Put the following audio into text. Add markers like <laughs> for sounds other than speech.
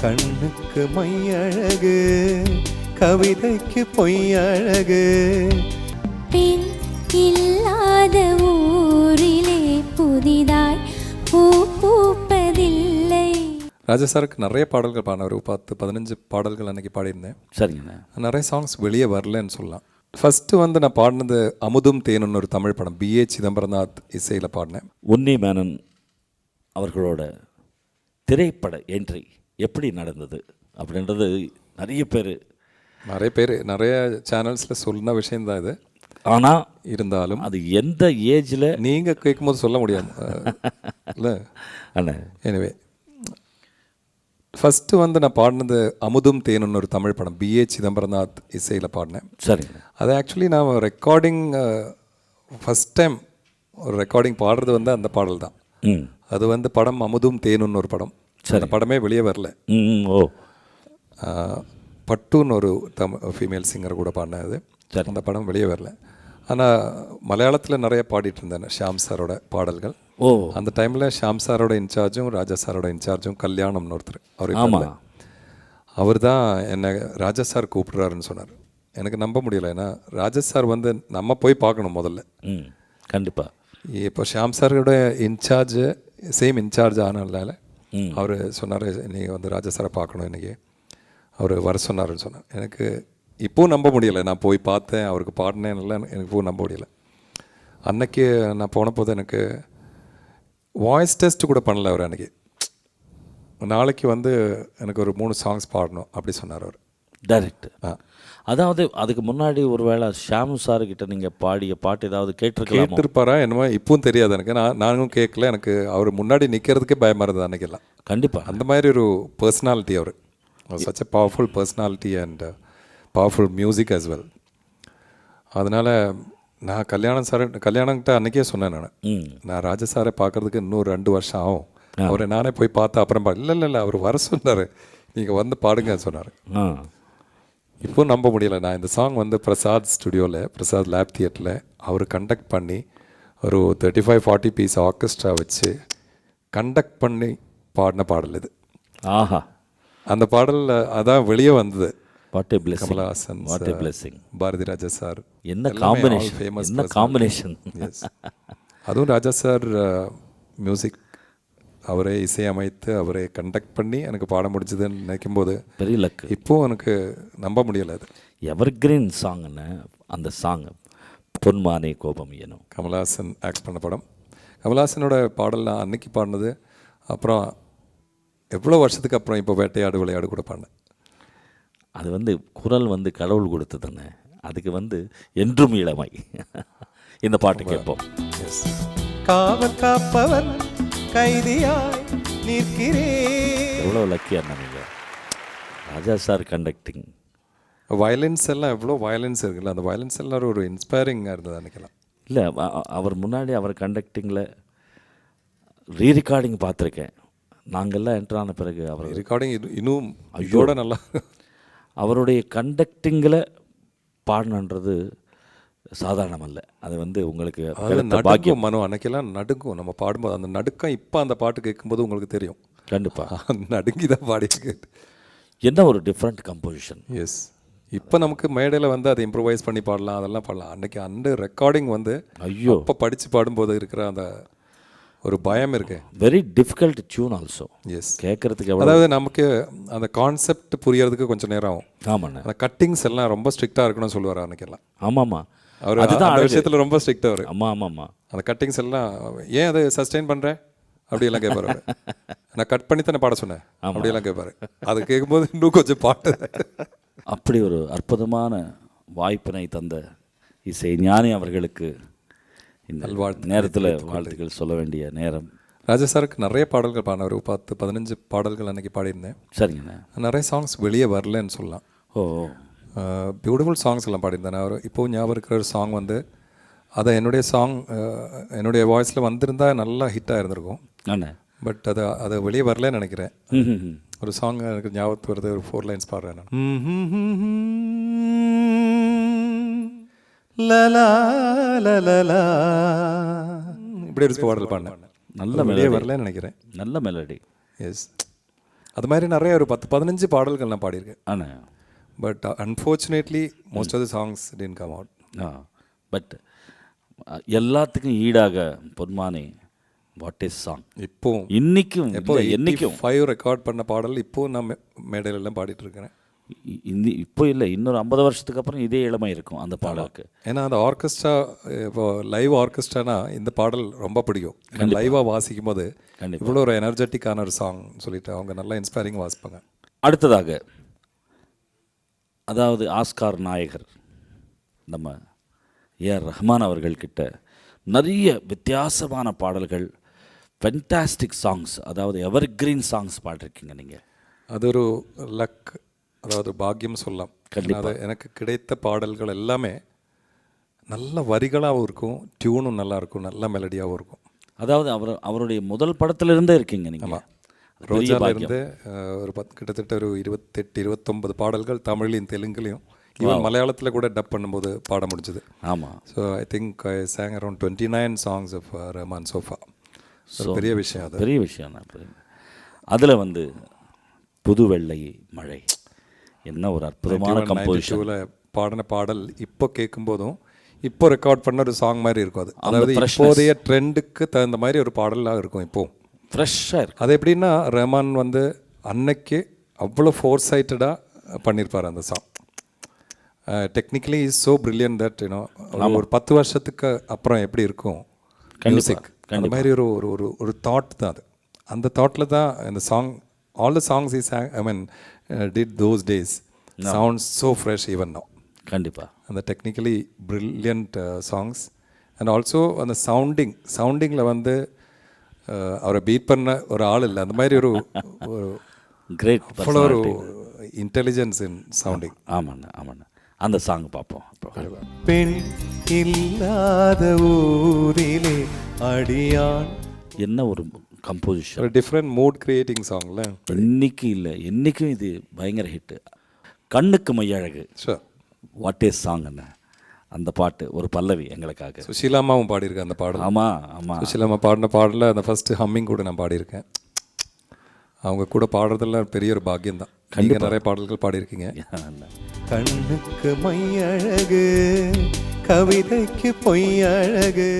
கண்ணுக்கு மையழகு கவிதைக்கு பொய்யழகு. பெண் இல்லாத ஊரிலே புதிதாய் பூ பூப்பதில்லை. ராஜா சாருக்கு நிறைய பாடல்கள் பாடின ஒரு பத்து பதினஞ்சு பாடல்கள் அன்னைக்கு பாடியிருந்தேன். சரிங்கண்ணா. நிறைய சாங்ஸ் வெளியே வரலன்னு சொல்லலாம். ஃபஸ்ட்டு வந்து நான் பாடினது அமுதும் தேனுன்னு ஒரு தமிழ் படம். பிஏ சிதம்பரநாத் இசையில் பாடினேன். உன்னி மேனன் அவர்களோட திரைப்பட என்ட்ரி எப்படி நடந்தது அப்படின்றது நிறைய பேர் நிறைய பேர் நிறைய சேனல்ஸில் சொன்ன விஷயம்தான் இது. ஆனால் இருந்தாலும் அது எந்த ஏஜில் நீங்கள் கேட்கும்போது சொல்ல முடியாது. இல்லை? அண்ணே. எனிவே ஃபஸ்ட்டு வந்து நான் பாடினது அமுதும் தேனுன்னு ஒரு தமிழ் படம். பிஏ சிதம்பரநாத் இசையில் பாடினேன். சரிங்க. அது ஆக்சுவலி நான் ரெக்கார்டிங் ஃபஸ்ட் டைம் ஒரு ரெக்கார்டிங் பாடுறது வந்து அந்த பாடல் தான் அது வந்து படம் அமுதும் தேனுன்னு ஒரு படம். அந்த படமே வெளியே வரல. ஓ. பட்டுன்னு ஒரு தமிழ் ஃபீமேல் சிங்கர் கூட பாடினது. அந்த படம் வெளியே வரல. ஆனால் மலையாளத்தில் நிறைய பாடிட்டு இருந்தேன் ஷியாம் சாரோட பாடல்கள். ஓ. அந்த டைமில் ஷியாம் சாரோட இன்சார்ஜும் ராஜா சாரோட இன்சார்ஜும் கல்யாணம்னு ஒருத்தர் அவர். அவர் தான் என்னை ராஜா சார் கூப்பிடுறாருன்னு சொன்னார். எனக்கு நம்ப முடியல. ஏன்னா ராஜா சார் வந்து நம்ம போய் பார்க்கணும் முதல்ல. கண்டிப்பாக இப்போ ஷியாம் சாரோட இன்சார்ஜ் சேம் இன்சார்ஜ் ஆனதுனால அவர் சொன்னார் நீங்கள் வந்து ராஜா சாரை பார்க்கணும் இன்றைக்கி அவர் வர சொன்னார்ன்னு சொன்னார். எனக்கு இப்போவும் நம்ப முடியலை. நான் போய் பார்த்தேன் அவருக்கு பாடினேன்னு எனக்கு இப்போவும் நம்ப முடியல. அன்னைக்கு நான் போன போது எனக்கு வாய்ஸ் டெஸ்ட் கூட பண்ணல அவர் அன்றைக்கி நாளைக்கு வந்து எனக்கு ஒரு மூணு சாங்ஸ் பாடணும் அப்படி சொன்னார் அவர். டைரக்ட் ஆ. அதாவது அதுக்கு முன்னாடி ஒருவேளை ஷாமு சார்கிட்ட நீங்கள் பாடிய பாட்டு ஏதாவது கேட்டிருக்கலாமோ? கேட்டிருப்பாரா என்னமோ இப்பவும் தெரியாது எனக்கு. நான் நானும் கேட்கல. எனக்கு அவர் முன்னாடி நிற்கிறதுக்கே பயமாக இருந்தது அன்னைக்கெல்லாம் கண்டிப்பாக அந்த மாதிரி ஒரு personality our. Such a powerful personality and powerful music as well அதனால் நான் கல்யாணம் சார் கல்யாணங்கிட்ட அன்னைக்கே சொன்னேன் நான். நான் ராஜா சாரை பார்க்கறதுக்கு இன்னும் ரெண்டு வருஷம் ஆகும். அவரை நானே போய் பார்த்தா அப்புறம் பா இல்லை இல்லை இல்லை அவர் வர சொன்னார். நீங்கள் வந்து பாடுங்க சொன்னார். இப்போ நம்ப முடியல. நான் இந்த சாங் வந்து பிரசாத் ஸ்டுடியோவில் பிரசாத் லேப் தியேட்டரில் அவர் கண்டக்ட் பண்ணி ஒரு thirty five forty piece orchestra வச்சு கண்டக்ட் பண்ணி பாடின பாடல் இது. ஆஹா. அந்த பாடலில் அதான் வெளியே வந்தது. What a blessing Kamal Haasan what a blessing Bharathi Raja sir என்ன காம்பினேஷன் ஃபேமஸ் என்ன காம்பினேஷன் அதுவும் ராஜா சார் மியூசிக் அவரே இசையமைத்து அவரே கண்டக்ட் பண்ணி எனக்கு பாட முடிஞ்சதுன்னு நினைக்கும் போது பெரிய லக்கு இப்போ எனக்கு நம்ப முடியல அது. எவர் கிரீன் சாங்னு அந்த சாங் பொன்மானே கோபம் எனும். கமலஹாசன் ஆக்ட் பண்ண படம். கமலஹாசனோட பாடல் நான் அன்னைக்கு பாடினது. அப்புறம் எவ்வளோ வருஷத்துக்கு அப்புறம் இப்போ வேட்டையாடு விளையாடு கூட பாடினேன். அது வந்து குரல் வந்து கடவுள் கொடுத்ததுன்னு அதுக்கு வந்து என்றும் இளமை. இந்த பாட்டு கேட்போம். எஸ் காவல் காப்பவன் கைதியாய் நிற்கிறேன். எவ்வளோ லக்கியாக இருந்தாங்க ராஜா சார் கண்டக்டிங் வயலன்ஸ் எல்லாம் எவ்வளோ வயலன்ஸ் இருக்குல்ல அந்த வயலன்ஸ் எல்லாம் ஒரு இன்ஸ்பைரிங்காக இருந்தது அன்னைக்கெல்லாம் இல்லை அவர் முன்னாடி அவர் கண்டக்டிங்கில் ரீ ரெக்கார்டிங் பார்த்துருக்கேன். நாங்கள்லாம் என்ட்ரு ஆன பிறகு அவர் ரெக்கார்டிங் இன்னும் ஐயோட நல்லா அவருடைய கண்டக்டிங்கில் பாடணுன்றது சாதாரணம் அல்ல அது வந்து உங்களுக்கு பாக்கியம். மனம் அன்னைக்கெல்லாம் நடுக்கும் நம்ம பாடும்போது அந்த நடுக்கம் இப்போ அந்த பாட்டு கேட்கும்போது உங்களுக்கு தெரியும். கண்டிப்பாக <laughs> நடுங்கி தான் பாடிருக்கு என்ன ஒரு டிஃப்ரெண்ட் கம்போசிஷன் எஸ் இப்போ நமக்கு மேடையில் வந்து அதை இம்ப்ரூவைஸ் பண்ணி பாடலாம் அதெல்லாம் பாடலாம். அன்னைக்கு அந்த ரெக்கார்டிங் வந்து ஐயோ. இப்போ படித்து பாடும்போது இருக்கிற அந்த ஒரு பயம் இருக்கு. வெரி டிஃபிகல்ட் டியூன் ஆல்சோ எஸ் கேட்குறதுக்கு அதாவது நமக்கு அந்த கான்செப்ட் புரியறதுக்கு கொஞ்சம் நேரம் ஆகும். ஆமாண்ணே. அந்த கட்டிங்ஸ் எல்லாம் ரொம்ப ஸ்ட்ரிக்டாக இருக்கணும்னு சொல்லுவார் அன்னைக்கெல்லாம். ஆமாம்மா அவர் அதுதான் அந்த. விஷயத்தில் ரொம்ப ஸ்ட்ரிக்டாக அவர். ஆமாம் ஆமாம்மா அந்த கட்டிங்ஸ் எல்லாம் ஏன் அதை சஸ்டெயின் பண்ணுறேன் அப்படியெல்லாம் கேட்பாரு. நான் கட் பண்ணி தானே பாட சொன்னேன். அப்படியெல்லாம் கேட்பாரு அது கேட்கும்போது இன்னும் கொஞ்சம் பாட்டு. அப்படி ஒரு அற்புதமான வாய்ப்பினை தந்த இசை ஞானி அவர்களுக்கு இந்த நல்வாழ்த்துக்களை. நேரத்தில் வாழ்த்துக்கள் சொல்ல வேண்டிய நேரம். ராஜா சாருக்கு நிறைய பாடல்கள் பாடின ஒரு பத்து பதினஞ்சு பாடல்கள் அன்னைக்கு பாடியிருந்தேன். சரிங்கண்ணே. நிறைய சாங்ஸ் வெளியே வரலன்னு சொல்லலாம். ஓ. பியூட்டிஃபுல் சாங்ஸ் எல்லாம் பாடியிருந்தேன். நான் ஒரு இப்போ ஞாபகம் இருக்கிற ஒரு சாங் வந்து அதை என்னுடைய சாங் என்னுடைய வாய்ஸில் வந்திருந்தா நல்லா ஹிட்டாக இருந்திருக்கும் அண்ணே பட் அது அது வெளியே வரலன்னு நினைக்கிறேன். ஒரு சாங் எனக்கு ஞாபகத்து வருது ஒரு ஃபோர் லைன்ஸ் பாடுறேன் நான். லலா. இப்படி ஒரு பாடல் பாடினேன். நல்ல வெளியே melody. வரலன்னு நினைக்கிறேன். நல்ல மெலடி எஸ் அது மாதிரி நிறைய ஒரு பத்து பதினஞ்சு பாடல்கள் நான் பாடியிருக்கேன். ஆனால் but unfortunately most of the songs didn't come out ah but எல்லாத்துக்கும் ஈடாக பொன்மானே வாட் இஸ் சாங் இப்போ இன்னைக்கும் இல்லை, என்னைக்கும். ஃபைவ் ரெக்கார்ட் பண்ண பாடல் இப்போ நான் மே- மேடையில எல்லாம் பாடிட்டு இருக்கிறேன் இ- இன்னி இப்போ இல்லை இன்னொரு ஐம்பது வருஷத்துக்கு அப்புறம் இதே இளமை இருக்கும் அந்த பாடலுக்கு. ஏன்னா அந்த ஆர்கெஸ்ட்ரா இப்போ லைவ் ஆர்கெஸ்ட்ரானா இந்த பாடல் ரொம்ப பிடிக்கும். லைவாக வாசிக்கும் போது. இவ்வளோ ஒரு எனர்ஜெட்டிக்கான ஒரு சாங் சொல்லிட்டு அவங்க நல்லா இன்ஸ்பைரிங் வாசிப்பாங்க. அடுத்ததாக அதாவது ஆஸ்கார் நாயகர் நம்ம ஏஆர் ரஹ்மான் அவர்கள்கிட்ட நிறைய வித்தியாசமான பாடல்கள் ஃபென்டாஸ்டிக் சாங்ஸ் அதாவது எவர் கிரீன் சாங்ஸ் பாடிருக்கீங்க நீங்கள் அது ஒரு லக் அதாவது பாக்கியம் சொல்லலாம். அது எனக்கு கிடைத்த பாடல்கள் எல்லாமே நல்ல வரிகளாகவும் இருக்கும் டியூனும் நல்லா இருக்கும் நல்ல மெலடியாகவும் இருக்கும். அதாவது அவர் அவருடைய முதல் படத்திலிருந்தே இருக்கீங்க நீங்கள் அஹ், ஒரு பத் கிட்டத்தட்ட ஒரு இருபத்தெட்டு இருபத்தொன்பது பாடல்கள் தமிழ்லையும் தெலுங்குலையும் ஈவன் மலையாளத்தில் கூட டப் பண்ணும்போது பாட முடிஞ்சது. ஆமாம் so I think I sang around twenty nine songs of Rahman so far பெரிய விஷயம் அது. பெரிய விஷயம் தான். அதில் வந்து புது வெள்ளை மழை. என்ன ஒரு அற்புதமான கம்போசிஷன் டூவில் பாடின பாடல் இப்போ கேட்கும்போதும் இப்போ ரெக்கார்ட் பண்ண ஒரு சாங் மாதிரி இருக்கும் அது. அதாவது இப்போதைய ட்ரெண்டுக்கு தகுந்த மாதிரி ஒரு பாடலாக இருக்கும் இப்போ. ஃப்ரெஷ்ஷாக இருக்கு. அது எப்படின்னா ரஹ்மான் வந்து அன்னைக்கு அவ்வளோ ஃபோர் சைட்டடாக பண்ணியிருப்பார் அந்த song technically is so brilliant that you know ஒரு பத்து வருஷத்துக்கு அப்புறம் எப்படி இருக்கும்? மியூசிக் அந்த மாதிரி ஒரு ஒரு ஒரு ஒரு தாட் தான் அது. அந்த தாட்டில் தான் இந்த song all the songs is I mean did those days sounds so fresh even no கண்டிப்பாக அந்த technically brilliant songs and also அந்த சவுண்டிங் சவுண்டிங்கில் வந்து அவரை பீட் பண்ண ஒரு ஆள் இல்லை. அந்த மாதிரி ஒரு ஒரு கிரேட் அவ்வளோ ஒரு இன்டெலிஜென்ஸ் இன் சவுண்டிங் ஆமாண்ணா ஆமாண்ணா. அந்த சாங் பார்ப்போம் பெண் இல்லாத ஊரிலே அடியான். என்ன ஒரு கம்போசிஷன் ஒரு டிஃப்ரெண்ட் மூட் கிரியேட்டிங் சாங்ல இன்னைக்கு இல்லை என்றைக்கும் இது பயங்கர ஹிட்டு கண்ணுக்கு மையழகு. வாட் இஸ் சாங் என்ன அந்த பாட்டு ஒரு பல்லவி எங்களுக்காக. சுஷீலாமாவும் பாடியிருக்கேன் அந்த பாடல். ஆமாம் ஆமாம் சுஷீலாமா பாடின பாடலில் அந்த ஃபர்ஸ்ட் ஹம்மிங் கூட நான் பாடியிருக்கேன். அவங்க கூட பாடுறதெல்லாம் பெரிய ஒரு பாக்கியம் தான் நீங்கள் நிறைய பாடல்கள் பாடியிருக்கீங்க. <laughs> கண்ணுக்கு மை அழகு கவிதைக்கு பொய் அழகு